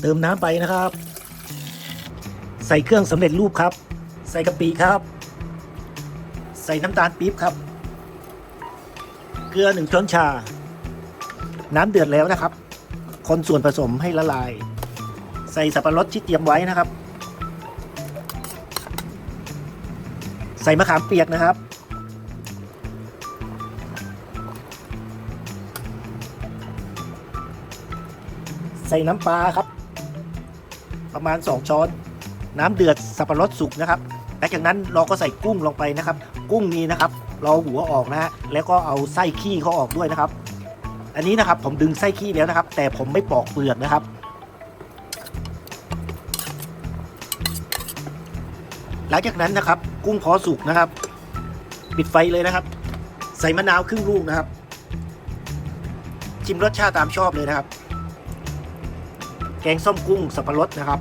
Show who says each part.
Speaker 1: เติมน้ำไปนะครับ ใส่เครื่องสำเร็จรูปครับ ใส่กะปิครับ ใส่น้ำตาลปี๊บครับ เกลือหนึ่งช้อนชา น้ำเดือดแล้วนะครับ คนส่วนผสมให้ละลาย ใส่สับปะรดที่เตรียมไว้นะครับ ใส่มะขามเปียกนะครับ ใส่น้ำปลาครับ ประมาณ 2 ช้อน น้ำเดือดสับปะรดสุกนะครับหลังจากนั้นเราก็ใส่กุ้งลงไปนะครับ กุ้งนี้นะครับ เราหัวออกนะฮะแล้วก็เอาไส้ขี้เขาออกด้วยนะครับ อันนี้นะครับผมดึงไส้ขี้แล้วนะครับ แต่ผมไม่ปอกเปลือกนะครับหลังจากนั้นนะครับ กุ้งพอสุกนะครับ ปิดไฟเลยนะครับ ใส่มะนาวครึ่งลูกนะครับ ชิมรสชาติตามชอบเลยนะครับ แกงส้มกุ้งสับปะรดนะครับ